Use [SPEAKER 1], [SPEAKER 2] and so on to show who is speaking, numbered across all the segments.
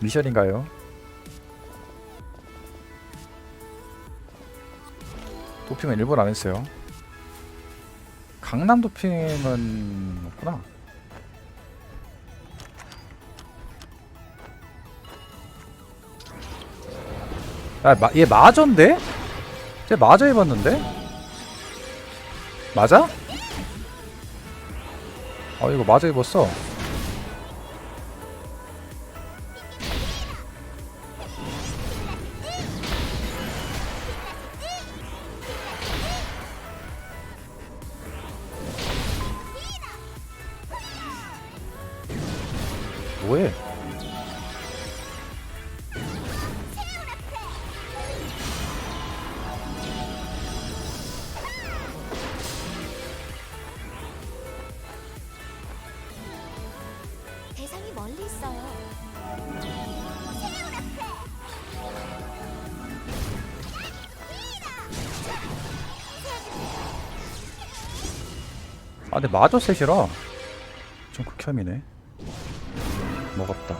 [SPEAKER 1] 미션인가요? 도핑은 일본 안 했어요. 강남 도핑은 없구나. 야, 마, 얘 마저인데? 쟤 마저 입었는데? 맞아? 아 이거 마저 입었어.
[SPEAKER 2] 멀리 있어요.
[SPEAKER 1] 아 근데 마저 셋이라 좀 극혐이네. 먹었다.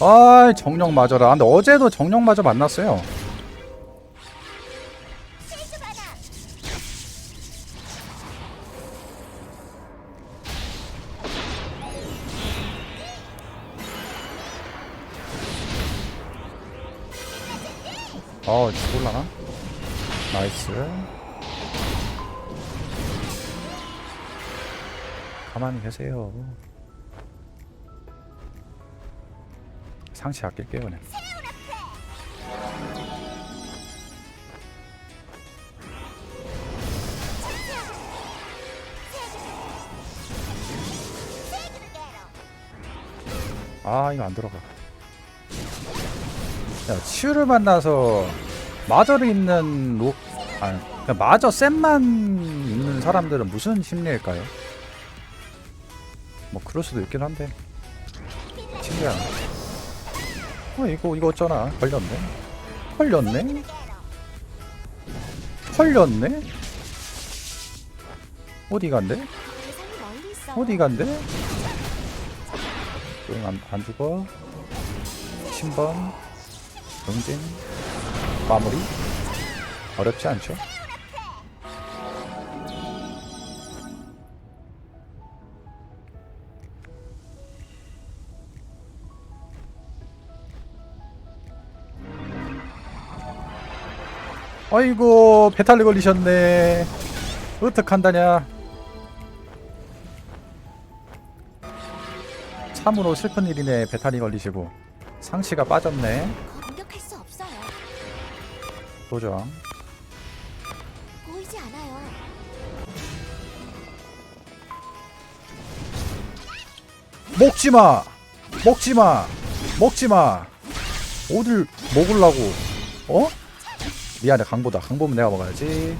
[SPEAKER 1] 아 정령 마저라. 근데 어제도 정령 마저 만났어요 어 죽을라나? 나이스 가만히 계세요. 상치 아낄게요 그냥. 아 이거 안 들어가. 야 치유를 만나서 마저를 입는 록, 아 그냥 마저 셋만 입는 사람들은 무슨 심리일까요? 뭐 그럴 수도 있긴 한데. 신기하네. 어 이거 이거 어쩌나? 걸렸네. 걸렸네? 걸렸네? 어디 간대. 어디 간대? 응안 안 죽어? 신번 응징 마무리? 어렵지 않죠? 아이고 배탈이 걸리셨네. 어떡한다냐. 참으로 슬픈 일이네 배탈이 걸리시고. 상치가 빠졌네. 도전.
[SPEAKER 2] 보이지 않아요.
[SPEAKER 1] 먹지마! 먹지마! 먹지마! 어딜 먹으려고. 어? 미안해 강보다. 강보면 내가 먹어야지.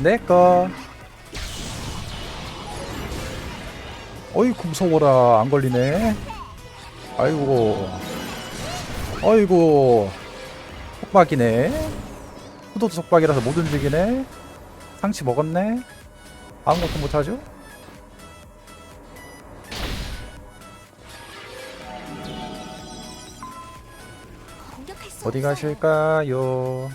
[SPEAKER 1] 내꺼 어이구 무서워라. 안 걸리네. 아이고. 아이고. 속박이네 후도도 속박이라서 못 움직이네 상치 먹었네 아무것도 못하죠? 어디. 가실까요?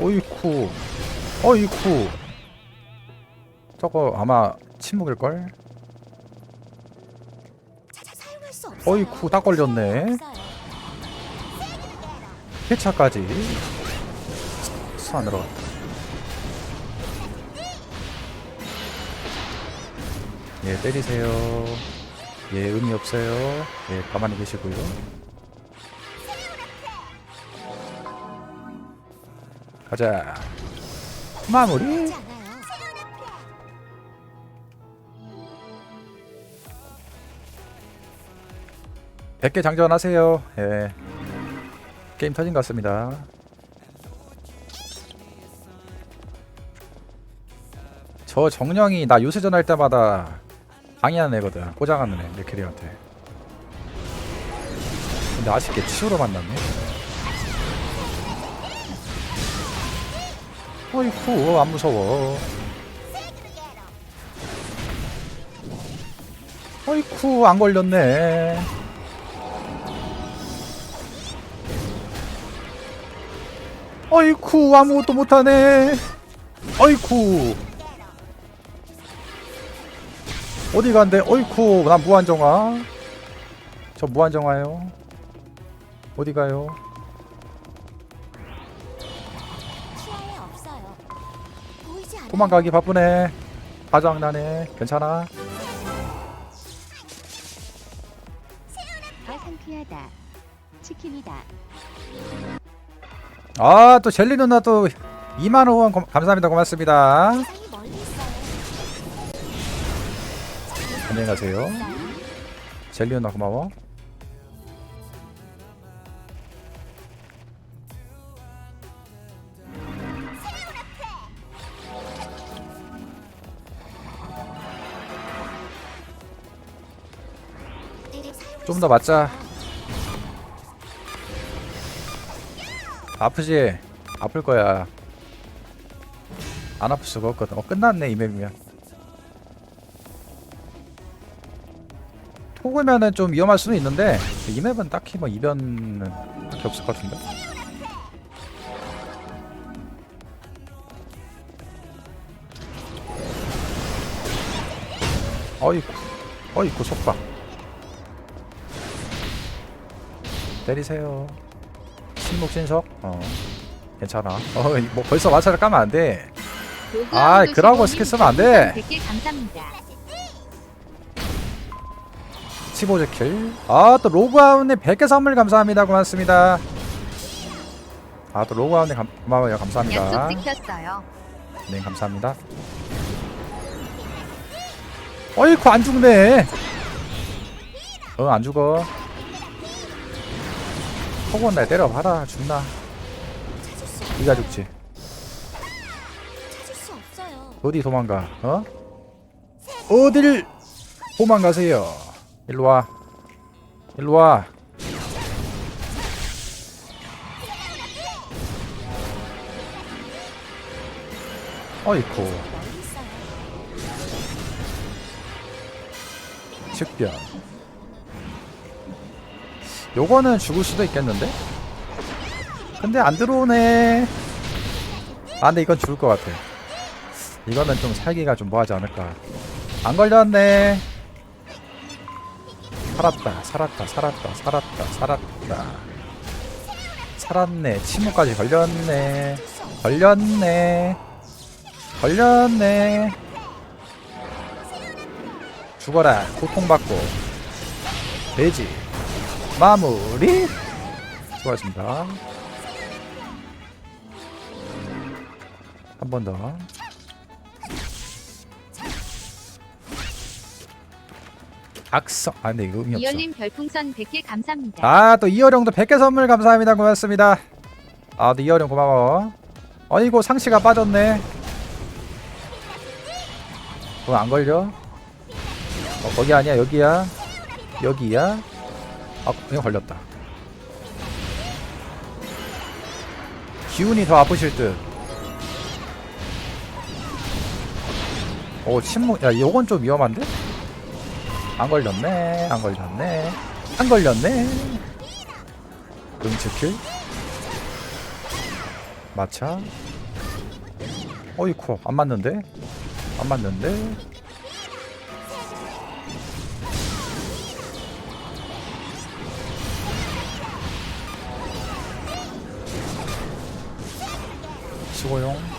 [SPEAKER 1] 어이쿠 어이쿠 저거 아마 침묵일걸? 어이쿠 딱 걸렸네. 회차까지 수안으로 예 때리세요 예 의미 없어요 예 가만히 계시고요 가자 마무리
[SPEAKER 2] 않아요.
[SPEAKER 1] 100개 장전하세요. 예. 게임 터진 것 같습니다. 저 정령이 나 요새 전 할 때마다 방해하는 애거든. 꼬장하는 애, 네크리한테. 근데 아쉽게 치우러 만났네. 어이쿠, 안 무서워. 어이쿠 안 걸렸네 어이쿠 아무것도 못하네. 어이쿠. 어디 간대? 어이쿠 난 무한정화. 저 무한정화요. 어디 가요. 도망가기 바쁘네. 가장나네. 괜찮아?
[SPEAKER 3] 아 상쾌하다. 치킨이다.
[SPEAKER 1] 아 또 젤리 누나 또 2만 원 고- 감사합니다. 고맙습니다. 안녕히 가세요. 젤리 누나 고마워. 좀 더 맞자 아프지? 아플 거야. 안 아플 수가 없거든. 어 끝났네 이 맵이면. 토그면은 좀 위험할 수는 있는데 이 맵은 딱히 뭐 이변은 딱히 없을 것 같은데? 어이쿠 어이쿠 속박 때리세요 침묵 신석 어 괜찮아 어 뭐 벌써 마찰을 까면 안 돼 아, 그러고 스킬 쓰면 안 돼.
[SPEAKER 3] 100개 감사합니다.
[SPEAKER 1] 15제 킬. 아, 또 로그아웃님 100개 선물 감사합니다. 고맙습니다. 아, 또 로그아웃님 감, 고마워요. 감사합니다. 네, 감사합니다. 어이쿠, 안 죽네. 어, 안 죽어. 허구원 날 때려봐라. 죽나.
[SPEAKER 2] 찾을 수
[SPEAKER 1] 네가 죽지.
[SPEAKER 2] 찾을 수 없어요.
[SPEAKER 1] 어디 도망가? 어? 어딜 도망가세요? 일로 와. 일로 와. 어이쿠,
[SPEAKER 2] 멀리 있어요.
[SPEAKER 1] 즉변. 요거는 죽을 수도 있겠는데? 근데 안 들어오네. 아, 근데 이건 죽을 것 같아. 이거는 좀 살기가 좀 뭐하지 않을까. 안 걸렸네. 살았다, 살았다, 살았다, 살았다, 살았다. 살았네. 침묵까지 걸렸네. 걸렸네. 걸렸네. 죽어라. 고통받고. 돼지. 마무리. 수고하셨습니다. 한 번 더. 악성. 아, 근데 이거 의미 없어.
[SPEAKER 3] 이열님 별풍선 100개 감사합니다.
[SPEAKER 1] 아, 또 이어령도 100개 선물 감사합니다. 고맙습니다. 아, 또 이어령 고마워. 어이구, 상시가 빠졌네. 그거 안 걸려? 어, 거기 아니야, 여기야. 여기야. 아, 이거 걸렸다. 기운이 더 아프실 듯. 오, 침묵. 야, 요건 좀 위험한데? 안 걸렸네. 안 걸렸네. 안 걸렸네. 응치킬. 마차. 어이쿠, 안 맞는데? 안 맞는데? 수고용.